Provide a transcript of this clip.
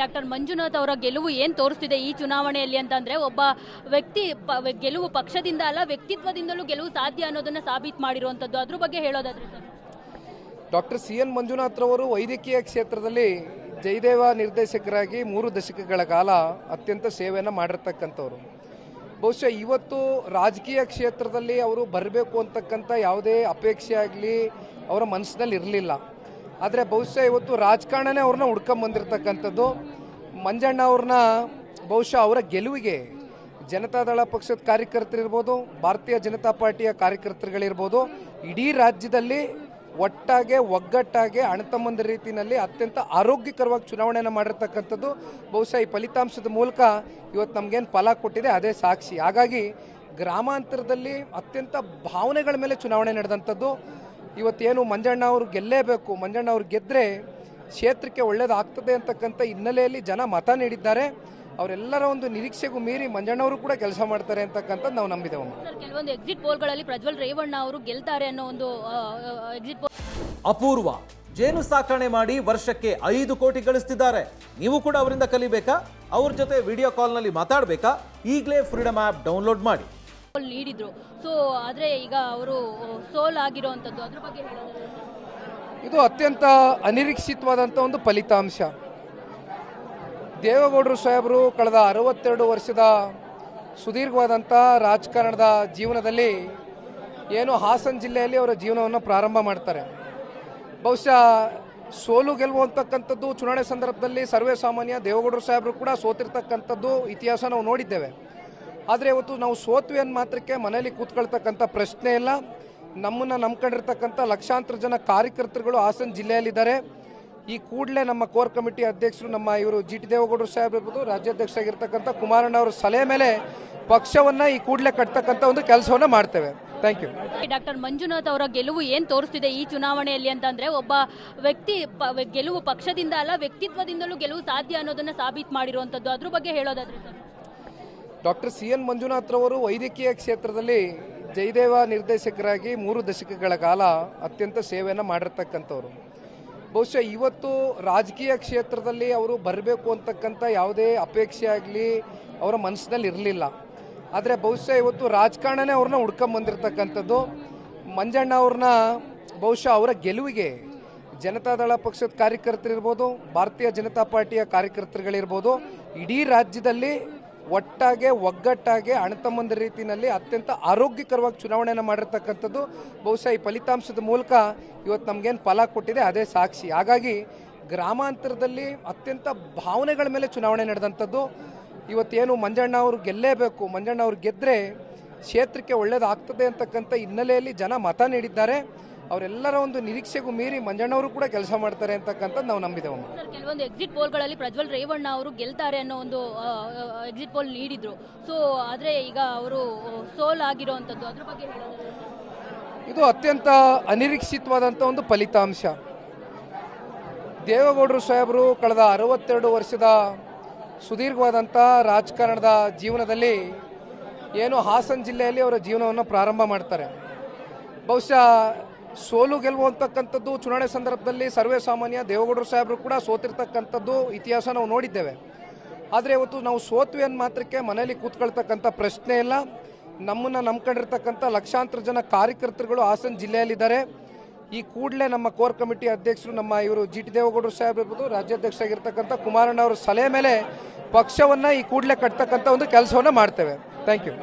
Doctor Manjunath ಅವರ ಗೆಲುವು ಏನು ತೋರಿಸ್ತಿದೆ ಈ ಚುನಾವಣೆಯಲ್ಲಿ ಅಂತಂದ್ರೆ ಒಬ್ಬ ವ್ಯಕ್ತಿ ಗೆಲುವು ಪಕ್ಷದಿಂದ ಅಲ್ಲ, ವ್ಯಕ್ತಿತ್ವದಿಂದಲೂ ಗೆಲುವು ಸಾಧ್ಯ ಅನ್ನೋದನ್ನ ಸಾಬೀತು ಮಾಡಿರುವಂತದ್ದು ಅದ್ರ ಬಗ್ಗೆ ಹೇಳೋದಾದ್ರೆ ಡಾಕ್ಟರ್ ಸಿ ಎನ್ ಮಂಜುನಾಥ್ರವರು ವೈದ್ಯಕೀಯ ಕ್ಷೇತ್ರದಲ್ಲಿ ಜಯದೇವ ನಿರ್ದೇಶಕರಾಗಿ ಮೂರು ದಶಕಗಳ ಕಾಲ ಅತ್ಯಂತ ಸೇವೆಯನ್ನು ಮಾಡಿರ್ತಕ್ಕಂಥವ್ರು. ಬಹುಶಃ ಇವತ್ತು ರಾಜಕೀಯ ಕ್ಷೇತ್ರದಲ್ಲಿ ಅವರು ಬರಬೇಕು ಅಂತಕ್ಕಂಥ ಯಾವುದೇ ಅಪೇಕ್ಷೆ ಆಗಲಿ ಅವರ ಮನಸ್ಸಿನಲ್ಲಿ ಇರಲಿಲ್ಲ. ಆದರೆ ಬಹುಶಃ ಇವತ್ತು ರಾಜಕಾರಣನೇ ಅವ್ರನ್ನ ಹುಡ್ಕೊಂಬಂದಿರ್ತಕ್ಕಂಥದ್ದು ಮಂಜಣ್ಣ ಅವ್ರನ್ನ ಬಹುಶಃ ಅವರ ಗೆಲುವಿಗೆ ಜನತಾದಳ ಪಕ್ಷದ ಕಾರ್ಯಕರ್ತರಿರ್ಬೋದು, ಭಾರತೀಯ ಜನತಾ ಪಾರ್ಟಿಯ ಕಾರ್ಯಕರ್ತರುಗಳಿರ್ಬೋದು, ಇಡೀ ರಾಜ್ಯದಲ್ಲಿ ಒಟ್ಟಾಗೆ, ಒಗ್ಗಟ್ಟಾಗೆ ಅಣತಮ್ಮಂದ ರೀತಿಯಲ್ಲಿ ಅತ್ಯಂತ ಆರೋಗ್ಯಕರವಾಗಿ ಚುನಾವಣೆಯನ್ನು ಮಾಡಿರ್ತಕ್ಕಂಥದ್ದು. ಬಹುಶಃ ಈ ಫಲಿತಾಂಶದ ಮೂಲಕ ಇವತ್ತು ನಮಗೇನು ಫಲ ಕೊಟ್ಟಿದೆ, ಅದೇ ಸಾಕ್ಷಿ. ಹಾಗಾಗಿ ಗ್ರಾಮಾಂತರದಲ್ಲಿ ಅತ್ಯಂತ ಭಾವನೆಗಳ ಮೇಲೆ ಚುನಾವಣೆ ನಡೆದಂಥದ್ದು. ಇವತ್ತೇನು ಮಂಜಣ್ಣ ಅವರು ಗೆಲ್ಲೇಬೇಕು ಮಂಜಣ್ಣ ಅವ್ರು ಗೆದ್ದರೆ ಕ್ಷೇತ್ರಕ್ಕೆ ಒಳ್ಳೇದಾಗ್ತದೆ ಅಂತಕ್ಕಂಥ ಹಿನ್ನೆಲೆಯಲ್ಲಿ ಜನ ಮತ ನೀಡಿದ್ದಾರೆ. ಅವರೆಲ್ಲರ ಒಂದು ನಿರೀಕ್ಷೆಗೂ ಮೀರಿ ಮಂಜಣ್ಣವರು ಕೂಡ ಕೆಲಸ ಮಾಡ್ತಾರೆ ಅಂತಕ್ಕಂಥದ್ದು ನಾವು ನಂಬಿದೆವು ಸರ್ ಕೆಲವೊಂದು ಎಕ್ಸಿಟ್ ಪೋಲ್ಗಳಲ್ಲಿ ಪ್ರಜ್ವಲ್ ರೇವಣ್ಣ ಅವರು ಗೆಲ್ತಾರೆ ಅನ್ನೋ ಒಂದು ಎಕ್ಸಿಟ್ ಪೋಲ್ ಅಪೂರ್ವ. ಜೇನು ಸಾಕಣೆ ಮಾಡಿ ವರ್ಷಕ್ಕೆ ಐದು ಕೋಟಿ ಗಳಿಸ್ತಿದ್ದಾರೆ. ನೀವು ಕೂಡ ಅವರಿಂದ ಕಲಿಬೇಕಾ? ಅವ್ರ ಜೊತೆ ವಿಡಿಯೋ ಕಾಲ್ನಲ್ಲಿ ಮಾತಾಡಬೇಕಾ? ಈಗಲೇ ಫ್ರೀಡಮ್ ಆ್ಯಪ್ ಡೌನ್ಲೋಡ್ ಮಾಡಿ. ನೀಡಿದ್ರು. ಸೊ ಆದ್ರೆ ಈಗ ಅವರು ಸೋಲ್ ಆಗಿರುವಂತದ್ದು ಅದ್ರ ಬಗ್ಗೆ ಇದು ಅತ್ಯಂತ ಅನಿರೀಕ್ಷಿತವಾದಂಥ ಒಂದು ಫಲಿತಾಂಶ. ದೇವೇಗೌಡರು ಸಾಹೇಬರು ಕಳೆದ ಅರವತ್ತೆರಡು ವರ್ಷದ ಸುದೀರ್ಘವಾದಂಥ ರಾಜಕಾರಣದ ಜೀವನದಲ್ಲಿ ಏನು ಹಾಸನ ಜಿಲ್ಲೆಯಲ್ಲಿ ಅವರ ಜೀವನವನ್ನು ಪ್ರಾರಂಭ ಮಾಡ್ತಾರೆ. ಬಹುಶಃ ಸೋಲು ಗೆಲುವು ಅಂತಕ್ಕಂಥದ್ದು ಚುನಾವಣೆ ಸಂದರ್ಭದಲ್ಲಿ ಸರ್ವೇ ಸಾಮಾನ್ಯ ದೇವೇಗೌಡರು ಸಾಹೇಬರು ಕೂಡ ಸೋತಿರ್ತಕ್ಕಂಥದ್ದು ಇತಿಹಾಸ ನಾವು ನೋಡಿದ್ದೇವೆ. ಆದರೆ ಇವತ್ತು ನಾವು ಸೋತ್ವಿ ಅಂದ ಮಾತ್ರಕ್ಕೆ ಮನೆಯಲ್ಲಿ ಕೂತ್ಕೊಳ್ತಕ್ಕಂಥ ಪ್ರಶ್ನೆ ಇಲ್ಲ. ನಮ್ಮನ್ನು ನಂಬ್ಕೊಂಡಿರ್ತಕ್ಕಂಥ ಲಕ್ಷಾಂತರ ಜನ ಕಾರ್ಯಕರ್ತರುಗಳು ಹಾಸನ ಜಿಲ್ಲೆಯಲ್ಲಿದ್ದಾರೆ. ಈ ಕೂಡಲೇ ನಮ್ಮ ಕೋರ್ ಕಮಿಟಿ ಅಧ್ಯಕ್ಷರು ನಮ್ಮ ಇವರು ಜಿ ಟಿ ದೇವೇಗೌಡರು ಸಾಹೇಬ್ ಇರ್ಬೋದು, ರಾಜ್ಯಾಧ್ಯಕ್ಷರಾಗಿರ್ತಕ್ಕಂಥ ಕುಮಾರಣ್ಣ ಅವರ ಸಲಹೆ ಮೇಲೆ ಪಕ್ಷವನ್ನು ಈ ಕೂಡಲೇ ಕಟ್ತಕ್ಕಂಥ ಒಂದು ಕೆಲಸವನ್ನು ಮಾಡ್ತೇವೆ. ಥ್ಯಾಂಕ್ ಯು ಡಾಕ್ಟರ್ ಮಂಜುನಾಥ್ ಅವರ ಗೆಲುವು ಏನು ತೋರಿಸ್ತಿದೆ ಈ ಚುನಾವಣೆಯಲ್ಲಿ ಅಂತಂದರೆ ಒಬ್ಬ ವ್ಯಕ್ತಿ ಗೆಲುವು ಪಕ್ಷದಿಂದ ಅಲ್ಲ ವ್ಯಕ್ತಿತ್ವದಿಂದಲೂ ಗೆಲುವು ಸಾಧ್ಯ ಅನ್ನೋದನ್ನು ಸಾಬೀತು ಮಾಡಿರುವಂಥದ್ದು ಅದ್ರ ಬಗ್ಗೆ ಹೇಳೋದಾದ್ರೆ ಡಾಕ್ಟರ್ ಸಿ ಎನ್ ಮಂಜುನಾಥ್ರವರು ವೈದ್ಯಕೀಯ ಕ್ಷೇತ್ರದಲ್ಲಿ ಜಯದೇವ ನಿರ್ದೇಶಕರಾಗಿ ಮೂರು ದಶಕಗಳ ಕಾಲ ಅತ್ಯಂತ ಸೇವೆಯನ್ನು ಮಾಡಿರ್ತಕ್ಕಂಥವ್ರು. ಬಹುಶಃ ಇವತ್ತು ರಾಜಕೀಯ ಕ್ಷೇತ್ರದಲ್ಲಿ ಅವರು ಬರಬೇಕು ಅಂತಕ್ಕಂಥ ಯಾವುದೇ ಅಪೇಕ್ಷೆ ಆಗಲಿ ಅವರ ಮನಸ್ಸಿನಲ್ಲಿ ಇರಲಿಲ್ಲ. ಆದರೆ ಬಹುಶಃ ಇವತ್ತು ರಾಜಕಾರಣನೇ ಅವ್ರನ್ನ ಹುಡ್ಕೊಂಬಂದಿರ್ತಕ್ಕಂಥದ್ದು ಮಂಜಣ್ಣ ಅವ್ರನ್ನ ಬಹುಶಃ ಅವರ ಗೆಲುವಿಗೆ ಜನತಾದಳ ಪಕ್ಷದ ಕಾರ್ಯಕರ್ತರಿರ್ಬೋದು, ಭಾರತೀಯ ಜನತಾ ಪಾರ್ಟಿಯ ಕಾರ್ಯಕರ್ತರುಗಳಿರ್ಬೋದು, ಇಡೀ ರಾಜ್ಯದಲ್ಲಿ ಒಟ್ಟಾಗೆ ಒಗ್ಗಟ್ಟಾಗೆ ಅಣತಮ್ಮಂದ ರೀತಿಯಲ್ಲಿ ಅತ್ಯಂತ ಆರೋಗ್ಯಕರವಾಗಿ ಚುನಾವಣೆಯನ್ನು ಮಾಡಿರ್ತಕ್ಕಂಥದ್ದು, ಬಹುಶಃ ಈ ಫಲಿತಾಂಶದ ಮೂಲಕ ಇವತ್ತು ನಮಗೇನು ಫಲ ಕೊಟ್ಟಿದೆ, ಅದೇ ಸಾಕ್ಷಿ. ಹಾಗಾಗಿ ಗ್ರಾಮಾಂತರದಲ್ಲಿ ಅತ್ಯಂತ ಭಾವನೆಗಳ ಮೇಲೆ ಚುನಾವಣೆ ನಡೆದಂಥದ್ದು. ಇವತ್ತೇನು ಮಂಜಣ್ಣ ಅವರು ಗೆಲ್ಲೇಬೇಕು, ಮಂಜಣ್ಣ ಅವ್ರು ಗೆದ್ದರೆ ಕ್ಷೇತ್ರಕ್ಕೆ ಒಳ್ಳೇದಾಗ್ತದೆ ಅಂತಕ್ಕಂಥ ಹಿನ್ನೆಲೆಯಲ್ಲಿ ಜನ ಮತ ನೀಡಿದ್ದಾರೆ. ಅವರೆಲ್ಲರ ಒಂದು ನಿರೀಕ್ಷೆಗೂ ಮೀರಿ ಮಂಜಣ್ಣವರು ಕೂಡ ಕೆಲಸ ಮಾಡ್ತಾರೆ ಅಂತಕ್ಕಂಥದ್ದು ನಾವು ನಂಬಿದೆವು ಸರ್ ಕೆಲವೊಂದು ಎಕ್ಸಿಟ್ ಪೋಲ್ಗಳಲ್ಲಿ ಪ್ರಜ್ವಲ್ ರೇವಣ್ಣ ಅವರು ಗೆಲ್ತಾರೆ ಅನ್ನೋ ಒಂದು ಎಕ್ಸಿಟ್ ಪೋಲ್ ನೀಡಿದ್ರು. ಸೊ ಆದರೆ ಈಗ ಅವರು ಸೋಲ್ ಆಗಿರೋವಂಥದ್ದು ಅದ್ರ ಬಗ್ಗೆ ಇದು ಅತ್ಯಂತ ಅನಿರೀಕ್ಷಿತವಾದಂಥ ಒಂದು ಫಲಿತಾಂಶ. ದೇವೇಗೌಡರು ಸಾಹೇಬರು ಕಳೆದ ಅರವತ್ತೆರಡು ವರ್ಷದ ಸುದೀರ್ಘವಾದಂಥ ರಾಜಕಾರಣದ ಜೀವನದಲ್ಲಿ ಏನು ಹಾಸನ ಜಿಲ್ಲೆಯಲ್ಲಿ ಅವರ ಜೀವನವನ್ನು ಪ್ರಾರಂಭ ಮಾಡ್ತಾರೆ. ಬಹುಶಃ ಸೋಲು ಗೆಲುವು ಅಂತಕ್ಕಂಥದ್ದು ಚುನಾವಣೆ ಸಂದರ್ಭದಲ್ಲಿ ಸರ್ವೇ ಸಾಮಾನ್ಯ ದೇವೇಗೌಡರು ಸಾಹೇಬರು ಕೂಡ ಸೋತಿರ್ತಕ್ಕಂಥದ್ದು ಇತಿಹಾಸ ನಾವು ನೋಡಿದ್ದೇವೆ. ಆದರೆ ಇವತ್ತು ನಾವು ಸೋತ್ವಿ ಅನ್ನ ಮಾತ್ರಕ್ಕೆ ಮನೆಯಲ್ಲಿ ಕೂತ್ಕೊಳ್ತಕ್ಕಂಥ ಪ್ರಶ್ನೆ ಇಲ್ಲ. ನಮ್ಮನ್ನು ನಂಬ್ಕೊಂಡಿರ್ತಕ್ಕಂಥ ಲಕ್ಷಾಂತರ ಜನ ಕಾರ್ಯಕರ್ತರುಗಳು ಹಾಸನ ಜಿಲ್ಲೆಯಲ್ಲಿದ್ದಾರೆ. ಈ ಕೂಡಲೇ ನಮ್ಮ ಕೋರ್ ಕಮಿಟಿ ಅಧ್ಯಕ್ಷರು ನಮ್ಮ ಇವರು ಜಿ ಟಿ ದೇವೇಗೌಡರು ಸಾಹೇಬ್ ಇರ್ಬೋದು, ರಾಜ್ಯಾಧ್ಯಕ್ಷರಾಗಿರ್ತಕ್ಕಂಥ ಕುಮಾರಣ್ಣ ಅವರ ಸಲಹೆ ಮೇಲೆ ಪಕ್ಷವನ್ನು ಈ ಕೂಡಲೇ ಕಟ್ತಕ್ಕಂಥ ಒಂದು ಕೆಲಸವನ್ನು ಮಾಡ್ತೇವೆ. Thank you.